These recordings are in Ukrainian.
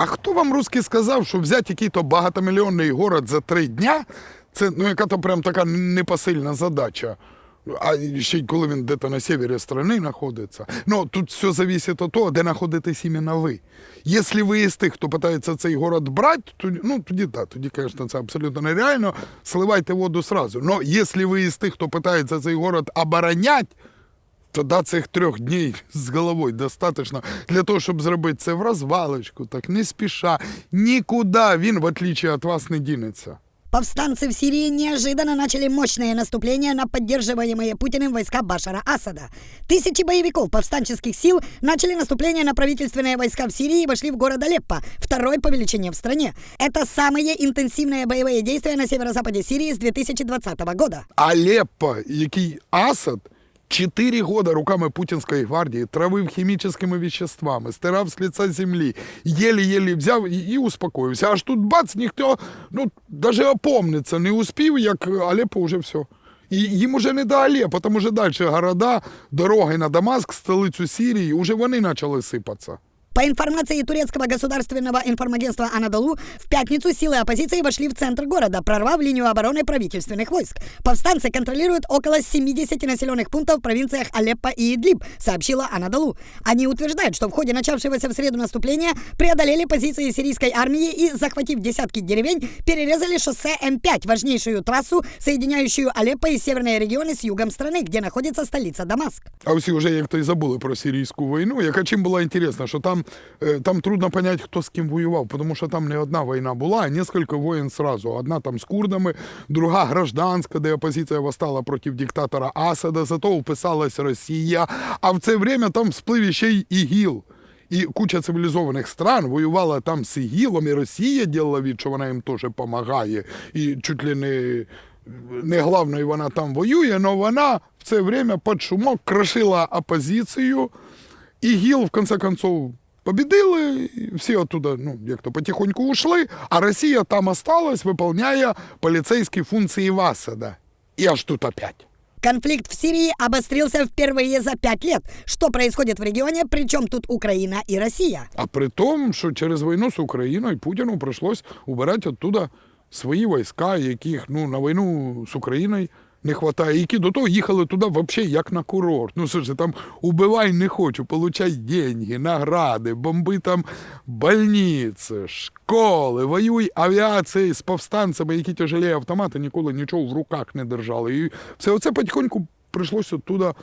А хто вам русський сказав, що взяти який-то багатомільйонний город за три дня, це ну яка то прям така непосильна задача. А ще й коли він десь на севері країни знаходиться. Ну, тут все зависить від того, де знаходитесь іменно ви. Якщо ви із тих, хто питається цей город брати, то ну, тоді так, тоді, звісно, це абсолютно нереально. Сливайте воду сразу. Но якщо ви із тих, хто питається цей город оборонять, Тоді цих трьох днів з головою достатньо для того, щоб зробити це в розвалочку, так не спіша. Нікуди він, в отличие від вас, не дінеться. Повстанцы в Сирии неожиданно начали мощное наступление на поддерживаемые Путиным войска Башара Асада. Тысячи боевиков повстанческих сил начали наступление на правительственные войска в Сирии и вошли в город Алеппо, второй по величине в стране. Это самые интенсивные боевые действия на северо-западе Сирии с 2020 года. Алеппо, який Асад чотири года руками Путінської гвардії травив хімічними веществами, стирав з лица землі, єлі-єлі взяв і, и успокоївся. Аж тут бац, ніхто ну, навіть опомниться не успів, як Алеппо вже все. І їм уже не до Алеппо, там уже далі города, дороги на Дамаск, столицю Сирії, уже вони почали сипатися. По информации турецкого государственного информагентства «Анадолу», в пятницу силы оппозиции вошли в центр города, прорвав линию обороны правительственных войск. Повстанцы контролируют около 70 населенных пунктов в провинциях Алеппо и Идлиб, сообщила «Анадолу». Они утверждают, что в ходе начавшегося в среду наступления преодолели позиции сирийской армии и, захватив десятки деревень, перерезали шоссе М5, важнейшую трассу, соединяющую Алеппо и северные регионы с югом страны, где находится столица Дамаск. А всі вже як то й забули про сирійську війну, яка чим була інтересна, що там, е, там трудно понять, хто з ким воював, тому що там не одна війна була, а несколько воїн сразу. Одна там з курдами, друга гражданська, де опозиція восстала проти диктатора Асада, зато вписалась Росія. А в це время там всплив ще й ІГІЛ. І куча цивілізованих стран воювала там з ІГІЛом, і Росія ділила від, що вона їм теж допомагає. І чуть ли не, не главною вона там воює, але вона в це время під шумок крошила опозицію. ІГІЛ, в конце концов, победили, і всі оттуда, ну, як то потихоньку ушли, а Росія там осталась, виконує поліцейські функції Васада. І аж тут опять. Конфликт в Сирии обострился впервые за пять лет. Что происходит в регионе, причем тут Украина и Россия? А при тому, що через війну з Україною Путіну прийшлось убирати оттуда свої війська, яких ну, на війну з Україною не вистачає, які до того їхали туди взагалі як на курорт. Ну слушай, там убивай не хочу, получай деньги, награди, бомби там больниці, школи, воюй авіації з повстанцями, які тяжелі автомати ніколи нічого в руках не держали. І все оце потихоньку прийшлося оттуда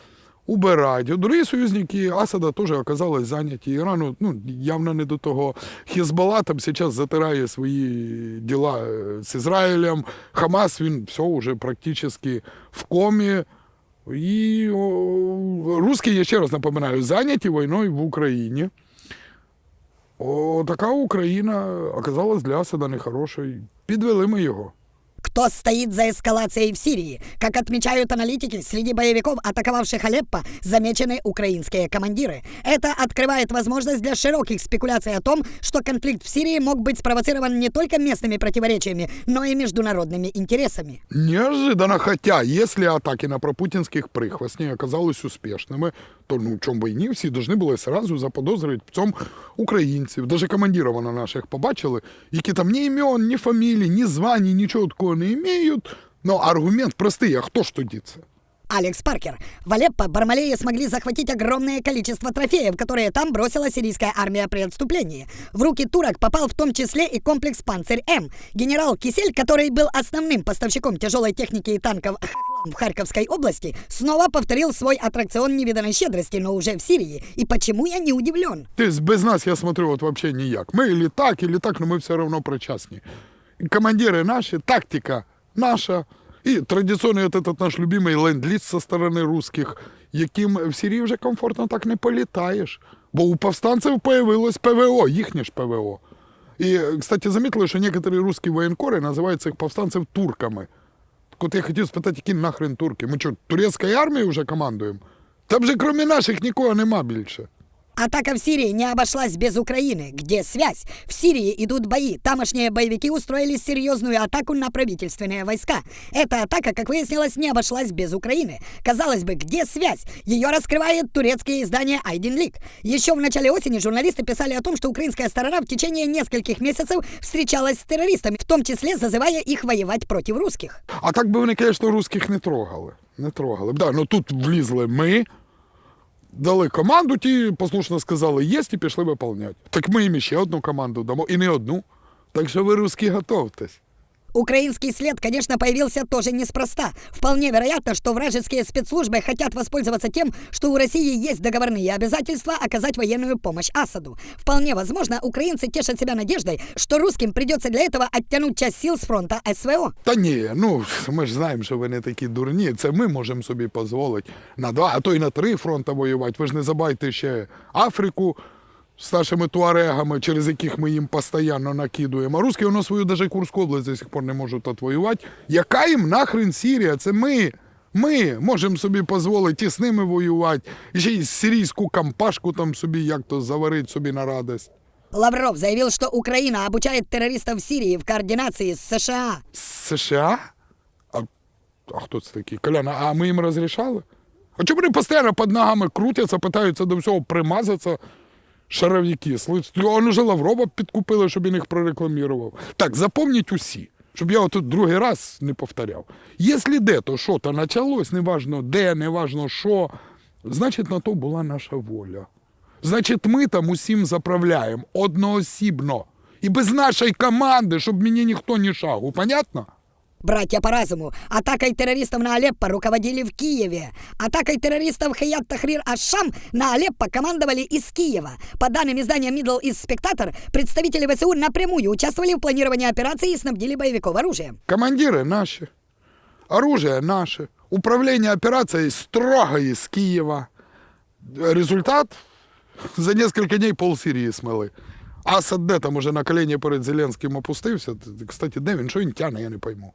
убирати. Другі союзники Асада теж оказались зайняті. Ірану ну, явно не до того. Хізбалла там зараз затирає свої діла е, з Ізраїлем. Хамас він все вже практично в комі. І русські, я ще раз напоминаю, зайняті війною в Україні. О, така Україна оказалась для Асада нехорошою. Підвели ми його. Кто стоит за эскалацией в Сирии? Как отмечают аналитики, среди боевиков, атаковавших Алеппо, замечены украинские командиры. Это открывает возможность для широких спекуляций о том, что конфликт в Сирии мог быть спровоцирован не только местными противоречиями, но и международными интересами. Неожиданно, хотя, если атаки на пропутинских прихвостней оказались успешными, то ну, в чому війні всі повинні були сразу заподозрити в цьому українців. Даже командирів на наших побачили, які там ні імен, ні фамілій, ні звані, нічого такого не мають. Но аргумент простий, а хто ж тоді це? Алекс Паркер. В Алеппо Бармалеи смогли захватить огромное количество трофеев, которые там бросила сирийская армия при отступлении. В руки турок попал в том числе и комплекс «Панцирь-М». Генерал Кисель, который был основным поставщиком тяжелой техники и танков в Харьковской области, снова повторил свой аттракцион невиданной щедрости, но уже в Сирии. И почему я не удивлен? Ти ж без нас, я смотрю, от вообще ніяк. Ми і так, і так, але ми все одно причасні. І командири наші, тактика наша. І традиційний от этот наш любимий ленд-ліз со сторони русських, яким в Сирії вже комфортно так не політаєш. Бо у повстанців появилось ПВО, їхнє ж ПВО. І, кстати, замітили, що некоторі русські воєнкори називають цих повстанців турками. Так от я хотів спитати, які нахрен турки? Ми що, турецькою армією вже командуємо? Там же крім наших нікого нема більше. Атака в Сирии не обошлась без Украины. Где связь? В Сирии идут бои. Тамошние боевики устроили серьезную атаку на правительственные войска. Эта атака, как выяснилось, не обошлась без Украины. Казалось бы, где связь? Ее раскрывает турецкое издание Айден Лик. Еще в начале осени журналисты писали о том, что украинская сторона в течение нескольких месяцев встречалась с террористами, в том числе зазывая их воевать против русских. А так би вони, звісно, русських не трогали. Не трогали. Да, ну тут влізли ми, дали команду, ті послушно сказали єсть і пішли виповняти. Так ми їм ще одну команду дамо, і не одну. Так що ви, русські, готовтесь. Украинский след, конечно, появился тоже неспроста. Вполне вероятно, что вражеские спецслужбы хотят воспользоваться тем, что у России есть договорные обязательства оказать военную помощь Асаду. Вполне возможно, украинцы тешат себя надеждой, что русским придется для этого оттянуть часть сил с фронта СВО. Та ні, ну ми ж знаємо, що ви не такі дурні. Це ми можемо собі дозволити на два, а то й на три фронта воювати. Ви ж не забайте ще Африку З нашими туарегами, через яких ми їм постійно накидуємо. А русські воно свою даже Курську область до сих пор не можуть отвоювати. Яка їм нахрен Сірія? Це ми. Ми можемо собі дозволити і з ними воювати, і ще й сирійську кампашку там собі як то заварити собі на радость. Лавров заявил, что Украина обучает террористов в Сирии в координации с США. США? А, а хто це такий? Коляна, а ми їм розрішали? А чому вони постійно під ногами крутяться, питаються до всього примазатися? Шаровіки. Он уже Лаврова підкупили, щоб він їх прорекламував. Так, запомніть усі, щоб я отут другий раз не повторяв. Якщо де, то що то почалось, неважно де, неважно що, значить на то була наша воля. Значить, ми там усім заправляємо одноосібно. І без нашої команди, щоб мені ніхто не шагу. Понятно? Братья по разуму, атакой террористов на Алеппо руководили в Киеве. Атакой террористов Хаят Тахрир Ашам на Алеппо командовали из Киева. По данным издания Middle East Spectator, представители ВСУ напрямую участвовали в планировании операции и снабдили боевиков оружием. Командиры наши, оружие наше, управление операцией строго из Киева. Результат за несколько дней пол Сирии смели. Асад де там уже на колені перед Зеленським опустився. Т- Кстати, де він? Що він тяне, я не пойму.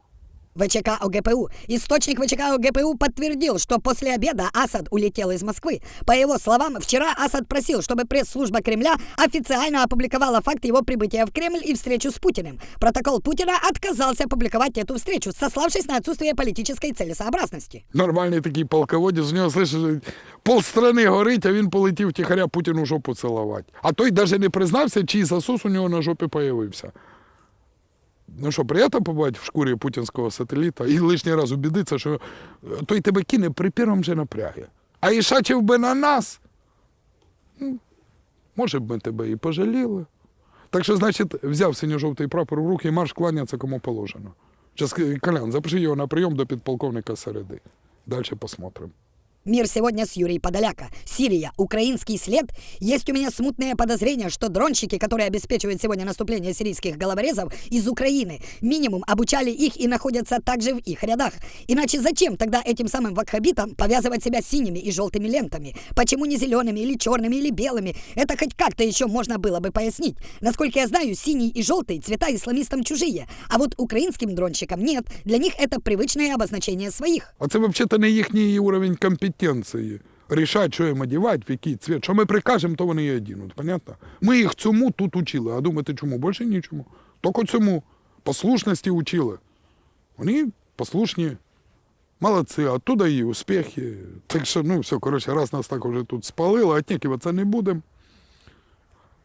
ВЧК ОГПУ. Источник ВЧК ОГПУ подтвердил, что после обеда Асад улетел из Москвы. По его словам, вчера Асад просил, чтобы пресс-служба Кремля официально опубликовала факт его прибытия в Кремль и встречу с Путиным. Протокол Путина отказался опубликовать эту встречу, сославшись на отсутствие политической целесообразности. Нормальний такий полководець, у нього слышиш, полстрани горить, а він полетів тихаря Путіну жопу цілувати. А той навіть не признався, чий засос у нього на жопі появився. Ну що, приємно побувати в шкурі путінського сателіта і лишній раз убідитися, що е, той тебе кине при першому же напрягі. А ішачив би на нас. Ну, може б ми тебе і пожаліли. Так що, значить, взяв синьо-жовтий прапор в руки і марш кланяться кому положено. Сейчас, Колян, запиши його на прийом до підполковника середи. Далі посмотрим. Мир сегодня с Юрией Подоляка. Сирия, украинский след. Есть у меня смутное подозрение, что дронщики, которые обеспечивают сегодня наступление сирийских головорезов из Украины, минимум обучали их и находятся также в их рядах. Иначе зачем тогда этим самым вакхабитам повязывать себя синими и желтыми лентами? Почему не зелеными или черными или белыми? Это хоть как-то еще можно было бы пояснить. Насколько я знаю, синий и желтый цвета исламистам чужие, а вот украинским дронщикам нет. Для них это привычное обозначение своих. А це взагалі не їхній уровень компетенції. Рішать, що їм одягати, в який цвіт. Що ми прикажемо, то вони і одінуть. Понятно? Ми їх цьому тут учили. А думаєте, чому? Більше нічому. Тільки цьому. Послушності учили. Вони послушні. Молодці, оттуда і успіхи. Так що, ну, все, коротше, раз нас так уже тут спалили, отнекиватися не будемо.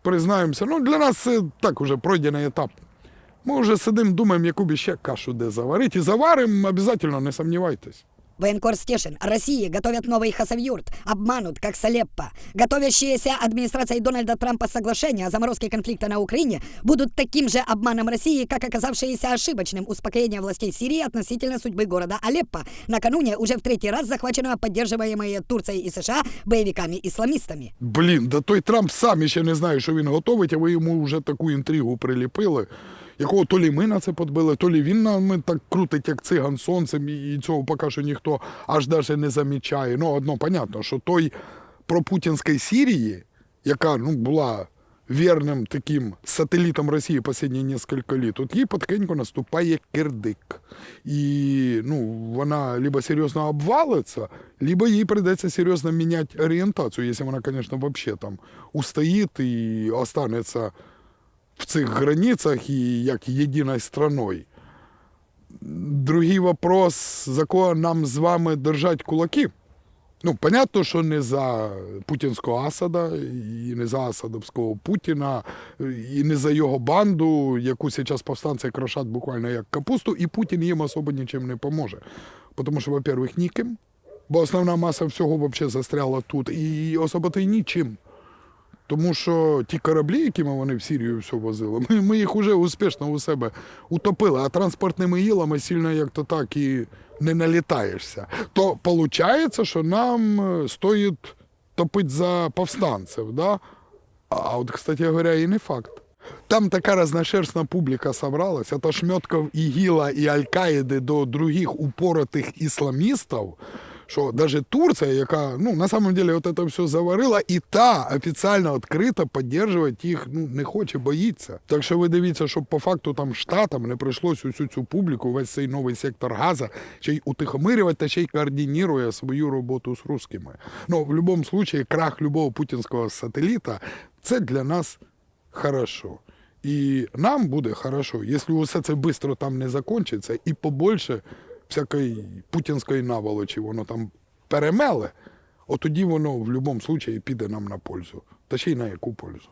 Признаємося. Ну, для нас це так уже пройдений етап. Ми вже сидимо, думаємо, яку б ще кашу де заварити. І заваримо, обов'язково, не сомневайтесь. Военкор Стешин. России готовят новый Хасавюрт. Обманут, как с Алеппо. Готовящиеся администрацией Дональда Трампа соглашения о заморозке конфликта на Украине будут таким же обманом России, как оказавшееся ошибочным успокоение властей Сирии относительно судьбы города Алеппо, накануне уже в третий раз захваченного поддерживаемые Турцией и США боевиками-исламистами. Блін, да той Трамп сам ще не знає, що він готовить, а ви йому вже таку інтригу приліпили, Якого то лі ми на це подбили, то лі він нами так крутить, як циган сонцем, і цього поки що ніхто аж даже не замічає. Ну, одно понятно, що той про путінської Сірії, яка ну, була вірним таким сателітом Росії останні несколько лет, от їй потихеньку наступає кирдик. І ну, вона либо серйозно обвалиться, либо їй придеться серйозно міняти орієнтацію, якщо вона, звісно, взагалі там устоїть і останеться в цих границях і як єдиною страною. Другий вопрос, за кого нам з вами держать кулаки. Ну, понятно, що не за путінського Асада, і не за Асадовського Путіна, і не за його банду, яку зараз повстанці крошать буквально як капусту, і Путін їм особо нічим не поможе. Тому що, во-первых, ніким, бо основна маса всього взагалі застряла тут, і особо й нічим. Тому що ті кораблі, якими вони в Сірію все возили, ми, ми їх уже успішно у себе утопили, а транспортними їлами сильно як то так і не налітаєшся. То виходить, що нам е, стоїть топити за повстанців. Да? А от, кстати говоря, і не факт. Там така разношерстна публіка собралась, это шметков ІГІЛа і Аль-Каїди до других упоротих ісламістів, що навіть Турція, яка ну, на самом деле от це все заварила, і та офіційно відкрито підтримувати їх ну, не хоче, боїться. Так що ви дивіться, щоб по факту там штатам не прийшлось усю цю публіку, весь цей новий сектор газа, ще й утихомирювати та ще й координує свою роботу з русскими. Ну, в будь-якому випадку, крах любого путінського сателіта це для нас хорошо. І нам буде хорошо, якщо усе це швидко там не закінчиться, і побольше всякої путінської наволочі воно там перемеле, от тоді воно в будь-якому випадку піде нам на пользу. Та ще й на яку пользу.